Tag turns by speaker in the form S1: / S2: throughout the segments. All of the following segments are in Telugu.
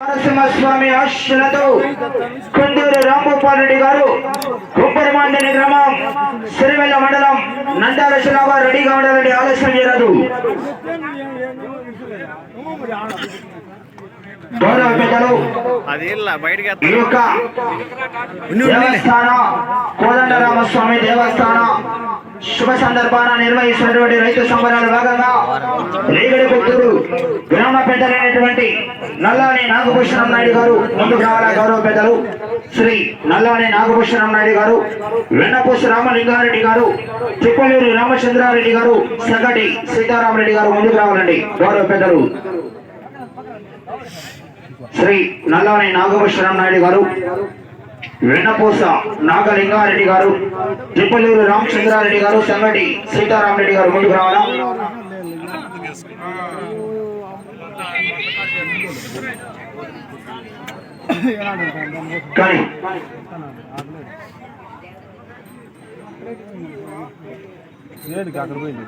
S1: నరసింహస్వామి ఆశలతో కొందూరు రాంభూపాల్ రెడ్డి గారు కుప్పరమాందని గ్రామం సిరివెల్ల మండలం నందాల శిలాబా రెడీగా ఉండాలని ఆలస్యం చేయరాదు. ఈ యొక్క దేవస్థాన కోదండరామస్వామి దేవస్థాన శుభ సందర్భాన నిర్వహిస్తున్నటువంటి రైతు సంబరాల భాగంగా రేగడి పుత్తూరు గ్రామ పెద్దలైనటువంటి నల్లాని నాగభూషణం నాయుడు గారు ముందుకు రావాల గౌరవ పెద్దలు? శ్రీ నల్లాని నాగభూషణం నాయుడు గారు వెన్నపూస రామలింగారెడ్డి గారు తిప్పలూరు రామచంద్రారెడ్డి గారు సగటి సీతారామరెడ్డి గారు ముందుకు రావాలండి గౌరవ పెద్దలు. శ్రీ నల్లాని నాగభూషణం నాయుడు గారు వెన్నపూస నాగలింగారెడ్డి గారు తిప్పలూరు రామచంద్రారెడ్డి గారు సంగటి సీతారామరెడ్డి గారు ముందుకు రావాలా? కానీ
S2: అక్కడ పోయింది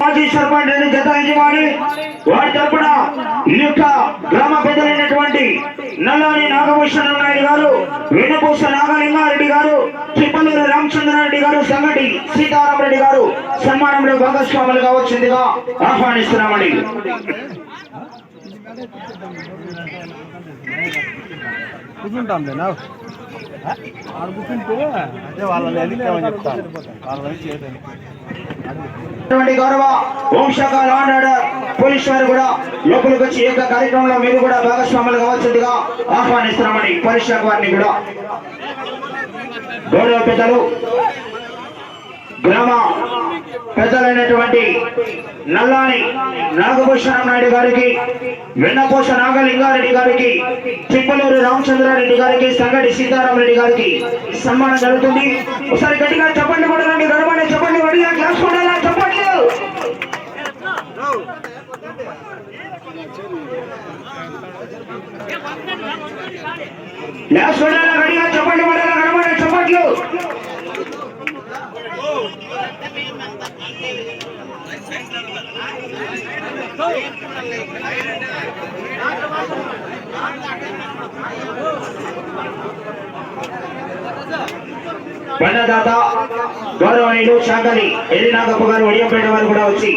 S1: మాజీ సర్పంచ్ అని జత వాడి వారి తరపున ఈ యొక్క గ్రామ పెద్దలైనటువంటి నల్లాని నాగభూషణ నాయుడు గారు వేణుపూస నాగలింగారెడ్డి గారు చిప్పలూరు రామచంద్రారెడ్డి గారు సంగటి సీతారామరెడ్డి గారు సన్మానంలో భాగస్వాములుగా వచ్చిందిగా ఆహ్వానిస్తున్నామండి.
S2: కూర్చుంటాం ఆడ కూర్చుంటే అదే వాళ్ళని ఎదిగామని చెప్తాను. వాళ్ళని
S1: చేయదని గౌరవ హోంశాఖ లా ఆర్డర్ పోలీస్ వారు కూడా లోపలికి వచ్చి ఈ యొక్క కార్యక్రమంలో మీరు కూడా భాగస్వాములు కావాల్సిందిగా ఆహ్వానిస్తున్నామని పోలీస్ శాఖ వారిని కూడా. గౌరవ పెద్దలు గ్రామ పెద్దలైనటువంటి నల్లాని నాగభూషణం నాయుడు గారికి వెన్నపోష నాగలింగారెడ్డి గారికి చిప్పలూరు రామచంద్రారెడ్డి గారికి సంగటి సీతారామరెడ్డి గారికి సన్మానం జరుగుతుంది. ఒకసారి గట్టిగా చెప్పండి కూడా రండి చెప్పండి గట్టిగా క్లాస్ కొట్టాలా చెప్పండి. చెప్పండి చెప్పట్లు బండదాత గౌరవనీయులు శాంకరి ఎల్లి నాగప్ప గారు ఒడియంపేట వారు కూడా వచ్చి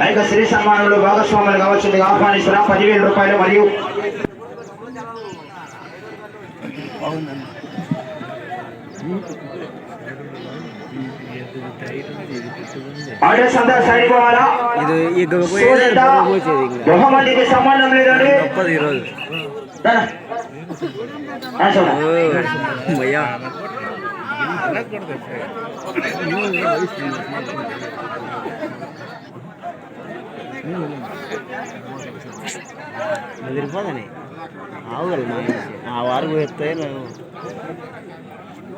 S1: ఆ యొక్క శ్రీ సన్మానంలో భాగస్వాములు కావాల్సిందిగా ఆహ్వానిస్తున్నా పదివేల రూపాయలు మరియు ఆర్డర్స్ అంతా సరిపోవాలా బహుమతికి సంబంధం లేదండి
S3: గొప్పది ఈరోజు. భయ్యా అదిరిపోదని. ఆ వారు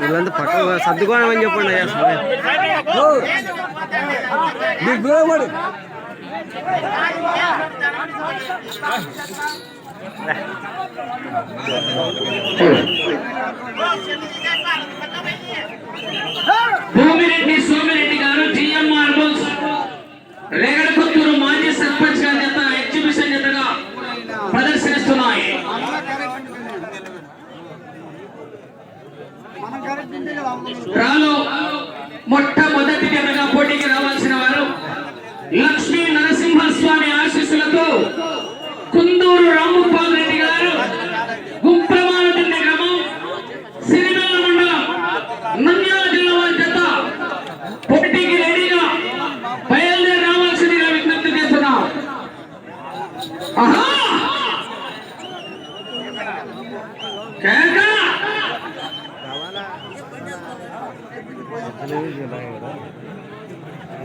S3: వీళ్ళంతా పక్క సర్దుకోవడం చెప్పండి అయ్యా సమయం
S4: భూమిరెడ్డి సోమిరెడ్డి గారు జిఎంఆర్ బుల్స్ రేగడపుత్తూరు మాజీ సర్పంచ్ గారి జత ఎగ్జిబిషన్ జతగా ప్రదర్శనిస్తున్నాయి రాలో మొట్ట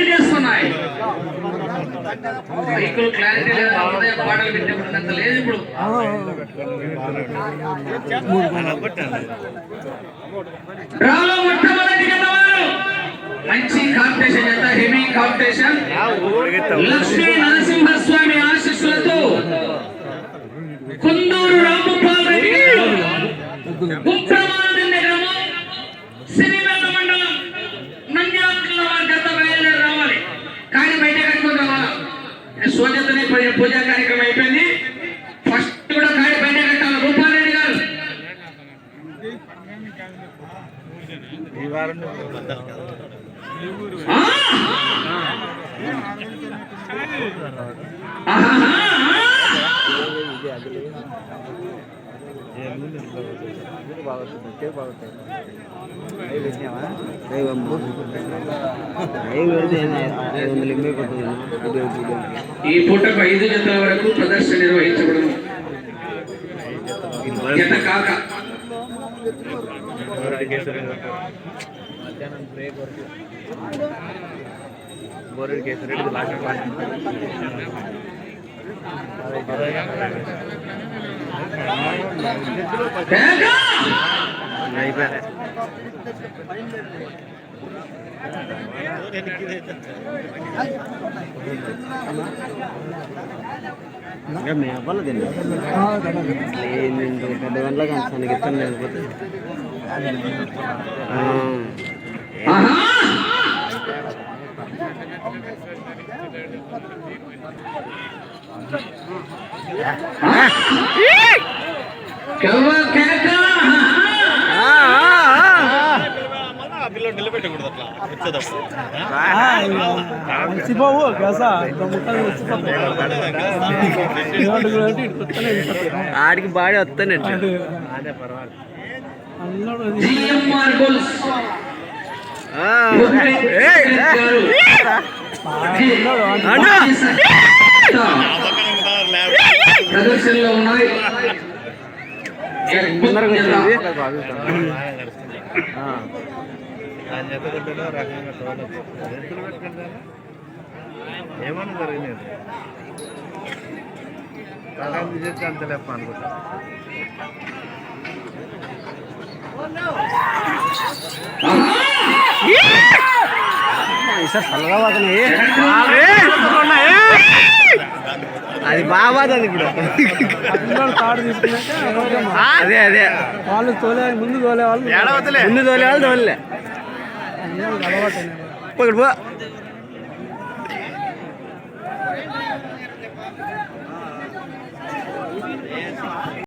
S4: చేస్తున్నాయి. మైకులు క్లారిటీ లేదు. అవదే పాటలు పెట్టేప్పుడు అంత లేదు ఇప్పుడు. మంచి కాంపిటీషన్ ఎంత? హెవీ కాంపిటీషన్ లక్ష్మీ నరసింహ ఆశీస్సులతో కుందూరు రామపాల్ రెడ్డి గుప్రమానంద గ్రామం సిరివెల్ల మండలం నంద్యాల జిల్లా వారి జత బయలుదేరి రావాలి కానీ బయట కట్టుకొని రావాలా సోజతని పూజా కార్యక్రమం అయిపోయింది ఫస్ట్ కూడా కాడి బయట కట్టాలి రూపారెడ్డి గారు
S2: ఈ
S4: పూటకు ఐదు జతల వరకు ప్రదర్శన నిర్వహించబడను. జత కాక.
S2: బోరెడ్ కేసరి లాస్ట్
S4: తేగా!
S3: అయిపోయా ఇంకా మేము అవ్వాలి తిన్నా ఏంటి పెద్ద గంటలకు అంతానికి ఇస్తాను లేకపోతే
S2: నిలబెట్టకూడదు అట్లా
S5: మర్చిపోవు
S3: ఆడికి బాడీ వస్తానండి.
S2: అదే పర్వాలేదు.
S4: ప్రదర్శనలో ఉన్నాయి
S3: తొందరగా
S2: ఏమన్నా జరిగినది అంత లేప అనుకుంటా
S3: అది బాగా అది. ఇప్పుడు అదే అదే
S5: వాళ్ళు తోలే ముందు తోలే వాళ్ళు.
S3: ముందు తోలే వాళ్ళు తోలే ఇక్కడ పో.